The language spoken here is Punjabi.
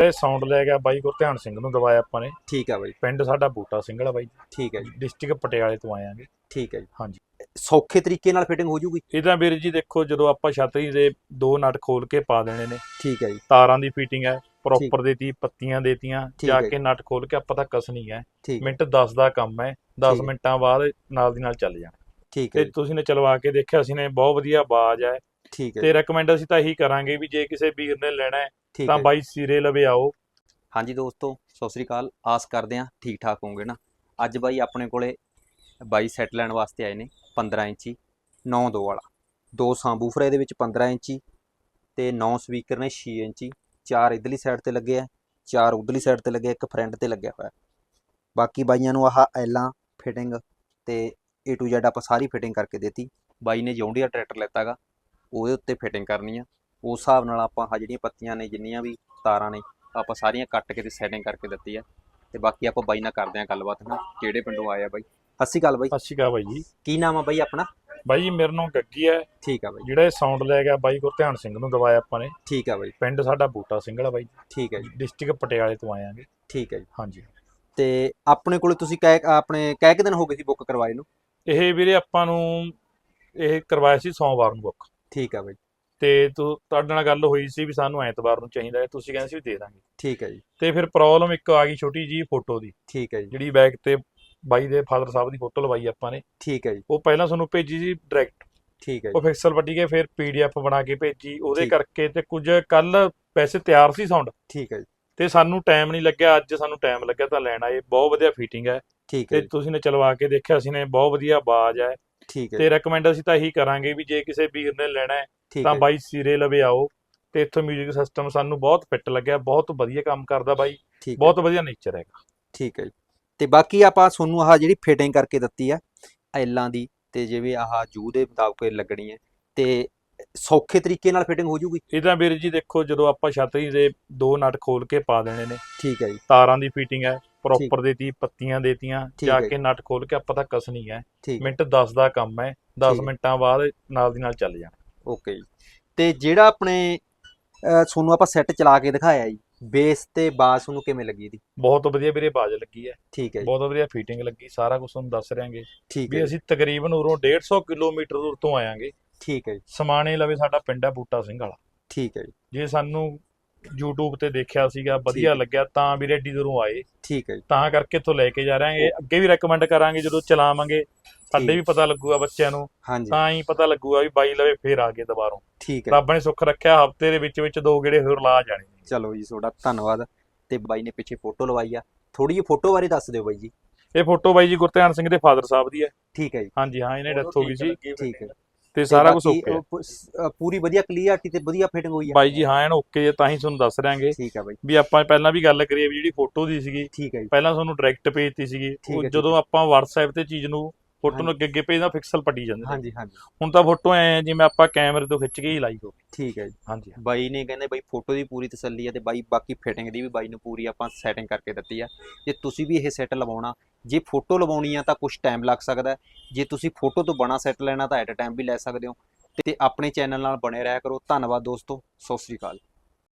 ਇਹ ਸਾਊਂਡ ਲੈ ਗਿਆ ਬਾਈ ਗੁਰਧਿਆਨ ਸਿੰਘ ਨੂੰ ਦਵਾਇਆ ਆਪਾਂ ਨੇ। ਠੀਕ ਆ ਬਾਈ। ਪਿੰਡ ਸਾਡਾ ਬੂਟਾ ਸਿੰਘ ਵਾਲਾ ਬਾਈ। ਠੀਕ ਹੈ ਜੀ। ਡਿਸਟ੍ਰਿਕਟ ਪਟਿਆਲੇ ਤੋਂ ਆਏ ਆਂਗੇ। ਠੀਕ ਹੈ ਜੀ। ਹਾਂਜੀ। ਸੌਖੇ ਤਰੀਕੇ ਨਾਲ ਫਿਟਿੰਗ ਹੋ ਜੂਗੀ? ਇਹਦਾ ਵੀਰ ਜੀ ਦੇਖੋ ਜਦੋਂ ਆਪਾਂ ਛਤਰੀ ਦੇ ਦੋ ਨਟ ਖੋਲ ਕੇ ਪਾ ਦੇਣੇ ਨੇ ਠੀਕ ਹੈ ਜੀ। ਤਾਰਾਂ ਦੀ ਫਿਟਿੰਗ ਹੈ ਪ੍ਰੋਪਰ ਦੇਤੀ ਪੱਤੀਆਂ ਦੇਤੀਆਂ ਜਾ ਕੇ ਨਟ ਖੋਲ ਕੇ ਆਪਾਂ ਤਾਂ ਕਸਣੀ ਹੈ ਮਿੰਟ 10 ਦਾ ਕੰਮ ਹੈ 10 ਠੀਕ। ਹੈ। ਮਿੰਟਾਂ ਬਾਅਦ ਨਾਲ ਦੀ ਨਾਲ ਚੱਲ ਜਾਣਾ। ਠੀਕ ਹੈ ਤੇ ਤੁਸੀਂ ਨੇ ਚਲਵਾ ਕੇ ਦੇਖਿਆ ਅਸੀਂ ਨੇ ਬਹੁਤ ਵਧੀਆ ਆਵਾਜ਼ ਹੈ ਠੀਕ ਹੈ ਤੇ ਰეკਮੈਂਡ ਅਸੀਂ ਤਾਂ ਇਹੀ ਕਰਾਂਗੇ ਵੀ ਜੇ ਕਿਸੇ ਵੀਰ ਨੇ ਲੈਣਾ ਹੈ ਠੀਕ ਤਾਂ ਹੈ ਬਾਈ ਸਿਰੇ ਲਵੇ ਆਓ। ਹਾਂਜੀ ਦੋਸਤੋ ਸਤਿ ਸ੍ਰੀ ਅਕਾਲ। ਆਸ ਕਰਦੇ ਹਾਂ ਠੀਕ ਠਾਕ ਹੋਵੋਗੇ ਨਾ? ਅੱਜ ਬਾਈ ਆਪਣੇ ਕੋਲੇ ਬਾਈ ਸੈੱਟ ਲੈਣ ਵਾਸਤੇ ਆਏ ਨੇ 15 ਇੰਚੀ 9 ਦੋ ਵਾਲਾ। ਦੋ ਸਾਂਬੂਫਰ ਇਹਦੇ ਵਿੱਚ 15 ਇੰਚੀ ਤੇ 9 ਸਪੀਕਰ ਨੇ 6 ਇੰਚੀ। ਚਾਰ ਇਧਰਲੀ ਸਾਈਡ ਤੇ ਲੱਗੇ ਆ ਚਾਰ ਉਧਰਲੀ ਸਾਈਡ ਤੇ ਲੱਗੇ ਆ, ਇੱਕ ਫਰੰਟ ਤੇ ਲੱਗਿਆ ਹੋਇਆ। ਬਾਕੀ ਬਾਈਆਂ ਨੂੰ ਆਹ ਐਲਾਂ ਫਿਟਿੰਗ ਤੇ A to Z ਆਪਾਂ ਸਾਰੀ ਫਿਟਿੰਗ ਕਰਕੇ ਦਿੱਤੀ। ਬਾਈ ਨੇ ਜੌਂਡੀਆ ਟਰੈਕਟਰ ਲੈਤਾਗਾ ਉਹਦੇ ਉੱਤੇ ਫਿਟਿੰਗ ਕਰਨੀ ਆ। ਉਸ ਹਿਸਾਬ ਨਾਲ ਆਪਾਂ ਆਹ ਜਿਹੜੀਆਂ ਪੱਤੀਆਂ ਨੇ ਜਿੰਨੀਆਂ ਵੀ ਤਾਰਾਂ ਨੇ ਆਪਾਂ ਸਾਰੀਆਂ ਕੱਟ ਕੇ ਤੇ ਸੈਟਿੰਗ ਕਰਕੇ ਦਿੱਤੀ ਆ। ਤੇ ਬਾਕੀ ਆਪਾਂ ਬਾਈ ਨਾਲ ਕਰਦੇ ਆ ਗੱਲਬਾਤ ਨਾ ਕਿਹੜੇ ਪਿੰਡੋਂ ਆਏ ਆ ਬਾਈ? ਸਤਿ ਸ਼੍ਰੀ ਅਕਾਲ ਬਾਈ। ਸਤਿ ਸ਼੍ਰੀ ਅਕਾਲ ਬਾਈ ਜੀ। ਕੀ ਨਾਮ ਆ ਬਾਈ ਆਪਣਾ? ਬਾਈ ਜੀ ਮੇਰੇ ਨਾਮ ਗੱਗੀ ਹੈ ਠੀਕ ਆ ਬਾਈ। ਜਿਹੜਾ ਇਹ ਸਾਊਂਡ ਲੈ ਗਿਆ ਬਾਈ ਗੁਰਧਿਆਨ ਸਿੰਘ ਨੂੰ ਦਵਾਇਆ ਆਪਾਂ ਨੇ। ਠੀਕ ਆ ਬਾਈ। ਪਿੰਡ ਸਾਡਾ ਬੂਟਾ ਸਿੰਘ ਵਾਲਾ ਬਾਈ। ਠੀਕ ਹੈ ਜੀ। ਡਿਸਟ੍ਰਿਕਟ ਪਟਿਆਲੇ ਤੋਂ ਆਏ ਆਂਗੇ। ਠੀਕ ਹੈ ਜੀ। ਹਾਂਜੀ। ਤੇ ਆਪਣੇ ਕੋਲੇ ਤੁਸੀਂ ਕਹਿ ਆਪਣੇ ਕਹਿ ਕਿ ਦਿਨ ਹੋ ਗਏ ਸੀ ਬੁੱਕ ਕਰਵਾਏ ਨੂੰ? ਇਹ ਵੀਰੇ ਆਪਾਂ ਨੂੰ ਇਹ ਕਰਵਾਇਆ ਸੀ ਸੋਮਵਾਰ ਨੂੰ ਬੁੱਕ। ਠੀਕ ਆ ਬਾਈ। ਤੇ ਤੂੰ ਤੁਹਾਡੇ ਨਾਲ ਗੱਲ ਹੋਈ ਸੀ ਵੀ ਸਾਨੂੰ ਐਤਵਾਰ ਨੂੰ ਚਾਹੀਦਾ ਹੈ ਤੁਸੀਂ ਕਹਿੰਦੇ ਸੀ ਵੀ ਦੇ ਦਾਂਗੇ। ਠੀਕ ਹੈ ਜੀ। ਤੇ ਫਿਰ ਪ੍ਰੋਬਲਮ ਇੱਕ ਆ ਗਈ ਛੋਟੀ ਜੀ ਫੋਟੋ ਦੀ ਠੀਕ ਹੈ ਜੀ। ਜਿਹੜੀ ਬੈਕ ਤੇ ਬਾਈ ਦੇ ਫਾਦਰ ਸਾਹਿਬ ਦੀ ਫੋਟੋ ਲਵਾਈ ਆਪਾਂ ਨੇ। ਠੀਕ ਹੈ ਜੀ। ਉਹ ਪਹਿਲਾਂ ਸਾਨੂੰ ਭੇਜੀ ਸੀ ਡਾਇਰੈਕਟ ਠੀਕ ਹੈ ਉਹ ਜੀ ਪਿਕਸਲ ਵੱਡੀ ਕੇ ਫਿਰ ਪੀਡੀਐਫ ਬਣਾ ਕੇ ਭੇਜੀ ਉਹਦੇ। ਕਰਕੇ ਤੇ ਕੁਝ ਕੱਲ ਵੈਸੇ ਤਿਆਰ ਸੀ ਸਾਊਂਡ ਠੀਕ ਹੈ ਜੀ। ਤੇ ਸਾਨੂੰ ਟਾਈਮ ਨਹੀਂ ਲੱਗਿਆ ਅੱਜ ਸਾਨੂੰ ਟਾਈਮ ਲੱਗਿਆ ਤਾਂ ਲੈਣ ਆਏ। ਬਹੁਤ ਵਧੀਆ ਫਿਟਿੰਗ ਹੈ। ਠੀਕ ਹੈ ਤੇ ਜੀ। ਤੁਸੀਂ ਨੇ ਚਲਵਾ ਕੇ ਦੇਖਿਆ ਅਸੀਂ ਨੇ ਬਹੁਤ ਵਧੀਆ ਆਵਾਜ਼ ਹੈ। ਠੀਕ ਹੈ ਤੇ ਜੀ, ਰეკਮੈਂਡ ਅਸੀਂ ਤਾਂ ਇਹੀ ਕਰਾਂਗੇ ਵੀ ਜੇ ਕਿਸੇ ਵੀਰ ਨੇ ਲੈਣਾ ਹੈ ਠੀਕ ਤਾਂ ਬਾਈ ਸਿਰੇ ਲਵੇ ਆਓ ਤੇ ਇੱਥੋਂ 뮤직 ਸਿਸਟਮ ਸਾਨੂੰ ਬਹੁਤ ਫਿੱਟ ਲੱਗਿਆ ਬਹੁਤ ਵਧੀਆ ਕੰਮ ਕਰਦਾ ਬਾਈ ਬਹੁਤ ਵਧੀਆ ਨੇਚਰ ਹੈਗਾ। ਠੀਕ ਹੈ ਜੀ। ਤੇ ਬਾਕੀ ਆਪਾਂ ਤੁਹਾਨੂੰ ਆਹ ਜਿਹੜੀ ਫਿਟਿੰਗ ਕਰਕੇ ਦਿੱਤੀ ਆ ਐਲਾਂ ਦੀ ਤੇ ਜਿਵੇਂ ਆਹ ਜੂ ਦੇ ਮੁਤਾਬਕ ਇਹ ਲੱਗਣੀ ਹੈ ਤੇ ਸੌਖੇ ਤਰੀਕੇ ਨਾਲ ਫਿਟਿੰਗ ਹੋ ਜੂਗੀ? ਇਹਦਾ ਵੀਰ ਜੀ ਦੇਖੋ ਜਦੋਂ ਆਪਾਂ ਛਤਰੀ ਦੇ ਦੋ ਨਟ ਖੋਲ ਕੇ ਪਾ ਦੇਣੇ ਨੇ ਠੀਕ ਹੈ ਜੀ। ਤਾਰਾਂ ਦੀ ਫਿਟਿੰਗ ਹੈ ਪ੍ਰੋਪਰ ਦੇਤੀ ਪੱਤੀਆਂ ਦੇਤੀਆਂ ਜਾ ਕੇ ਨਟ ਖੋਲ ਕੇ ਆਪਾਂ ਤਾਂ ਕਸਣੀ ਹੈ। ਮਿੰਟ 10 ਦਾ ਕੰਮ ਹੈ 10 ਠੀਕ। ਹੈ। ਮਿੰਟਾਂ ਬਾਅਦ ਨਾਲ ਦੀ ਨਾਲ ਚੱਲ ਜਾਣਾ। ਓਕੇ ਜੀ। ਤੇ ਜਿਹੜਾ ਆਪਣੇ ਤੁਹਾਨੂੰ ਆਪਾਂ ਸੈੱਟ ਚਲਾ ਕੇ ਦਿਖਾਇਆ ਜੀ ਬੇਸ ਤੇ ਬਾਸ ਨੂੰ ਕਿਵੇਂ ਲੱਗੀ ਦੀ ਬਹੁਤ ਵਧੀਆ ਵੀਰੇ ਬਾਜ ਲੱਗੀ ਹੈ। ਠੀਕ ਹੈ ਬਹੁਤ ਵਧੀਆ ਫਿਟਿੰਗ ਲੱਗੀ ਸਾਰਾ ਕੁਝ ਤੁਹਾਨੂੰ ਦੱਸ ਰਿਆਂਗੇ ਵੀ ਅਸੀਂ ਤਕਰੀਬਨ ਉਰੋਂ 150 ਕਿਲੋਮੀਟਰ ਦੂਰ ਤੋਂ ਆਇਆਂਗੇ। ਠੀਕ ਹੈ ਜੀ। ਸਮਾਣੇ ਲਵੇ ਸਾਡਾ ਪਿੰਡ ਹੈ ਬੂਟਾ ਸਿੰਘ ਵਾਲਾ। ਠੀਕ ਹੈ ਜੀ। ਜੇ ਸਾਨੂੰ YouTube ਤੇ ਦੇਖਿਆ ਸੀਗਾ ਵਧੀਆ। ਲੱਗਿਆ ਤਾਂ ਵੀਰੇ ਏਡੀ ਦੂਰੋਂ ਆਏ। ਠੀਕ ਹੈ ਜੀ। ਤਾਂ ਕਰਕੇ ਇੱਥੋਂ ਲੈ ਕੇ ਜਾ ਰਹੇ ਹਾਂ ਅੱਗੇ ਵੀ ਰეკਮੈਂਡ ਕਰਾਂਗੇ ਜਦੋਂ ਚਲਾਵਾਂਗੇ। ਸਾਡੇ। ਵੀ ਪਤਾ ਲੱਗੂਗਾ ਬੱਚਿਆਂ ਨੂੰ। ਹਾਂਜੀ। ਤਾਂ ਹੀ ਪਤਾ ਲੱਗੂਗਾ ਵੀ ਬਾਈ ਲਵੇ ਫੇਰ ਆ ਗਏ ਦੁਬਾਰੋਂ। ਠੀਕ ਹੈ। ਰੱਬ ਨੇ ਸੁੱਖ ਰੱਖਿਆ ਹਫ਼ਤੇ ਦੇ ਵਿੱਚ ਵਿੱਚ ਦੋ ਗੇੜੇ ਹੋਰ ਲਾ ਜਾਣੇ। ਚਲੋ ਜੀ ਤੁਹਾਡਾ ਧੰਨਵਾਦ। ਤੇ ਬਾਈ ਨੇ ਪਿੱਛੇ ਫੋਟੋ ਲਵਾਈ ਆ। ਥੋੜੀ ਜਿਹੀ ਫੋਟੋ ਬਾਰੇ ਦੱਸ ਦਿਓ ਬਾਈ ਜੀ। ਇਹ ਫੋਟੋ ਬਾਈ ਜੀ ਗੁਰਧਿਆਨ ਸਿੰਘ ਦੇ ਫਾਦਰ ਸਾਹਿਬ ਦੀ ਹੈ। ਠੀਕ ਹੈ ਜੀ। ਹਾਂਜੀ ਹਾਂ ਇਹਨੇ ਡੈਥ ਹੋ ਗਈ ਸੀ ਠੀਕ ਹੈ। ਤੇ ਸਾਰਾ ਕੁਝ ਓਕੇ ਪੂਰੀ ਵਧੀਆ ਕਲੀਅਰਟੀ ਤੇ ਵਧੀਆ ਫਿਟਿੰਗ ਹੋਈ ਆ। ਬਾਈ ਜੀ ਹਾਂ ਐਨ ਓਕੇ ਜੇ ਤਾਂ ਹੀ ਤੁਹਾਨੂੰ ਦੱਸ ਰਿਆਂਗੇ ਠੀਕ ਹੈ ਬਾਈ। ਵੀ ਆਪਾਂ ਪਹਿਲਾਂ ਵੀ ਗੱਲ ਕਰੀਏ ਵੀ ਜਿਹੜੀ ਫੋਟੋ ਦੀ ਸੀਗੀ ਠੀਕ ਹੈ ਜੀ। ਪਹਿਲਾਂ ਤੁਹਾਨੂੰ ਡਾਇਰੈਕਟ ਭੇਜਤੀ ਸੀਗੀ। ਹੈ, ਜਦੋਂ ਆਪਾਂ WhatsApp ਤੇ ਚੀਜ਼ ਨੂੰ ਫੋਟੋ ਨੂੰ ਅੱਗੇ ਅੱਗੇ ਭੇਜਦਾ ਪਿਕਸਲ ਪੱਟੀ ਜਾਂਦੇ। ਹਾਂਜੀ ਹਾਂਜੀ। ਹੁਣ ਤਾਂ ਫੋਟੋ ਐ ਜਿਵੇਂ ਆਪਾਂ ਕੈਮਰੇ ਤੋਂ ਖਿੱਚ ਕੇ ਹੀ ਲਾਈ ਹੋਵੇ। ਠੀਕ ਹੈ ਜੀ। ਹਾਂਜੀ। ਬਾਈ ਨੇ ਕਹਿੰਦੇ ਬਾਈ ਫੋਟੋ ਦੀ ਪੂਰੀ ਤਸੱਲੀ ਹੈ ਤੇ ਬਾਈ ਬਾਕੀ ਫਿਟਿੰਗ ਦੀ ਵੀ ਬਾਈ ਨੂੰ ਪੂਰੀ ਆਪਾਂ ਸੈਟਿੰਗ ਕਰਕੇ ਦਿੱਤੀ ਆ। ਜੇ ਤੁਸੀਂ ਵੀ ਇਹ ਸੈੱਟ ਲਵਾਉਣਾ ਜੇ ਫੋਟੋ ਲਵਾਉਣੀ ਆ ਤਾਂ ਕੁਝ ਟਾਈਮ ਲੱਗ ਸਕਦਾ ਹੈ। ਜੇ ਤੁਸੀਂ ਫੋਟੋ ਤੋਂ ਬਣਾ ਸੈੱਟ ਲੈਣਾ ਤਾਂ ਐਟ ਅ ਟਾਈਮ ਵੀ ਲੈ ਸਕਦੇ ਹੋ। ਤੇ ਆਪਣੇ ਚੈਨਲ ਨਾਲ ਬਣੇ ਰਹਿਆ ਕਰੋ। ਧੰਨਵਾਦ ਦੋਸਤੋ। ਸਤਿ ਸ੍ਰੀ ਅਕਾਲ।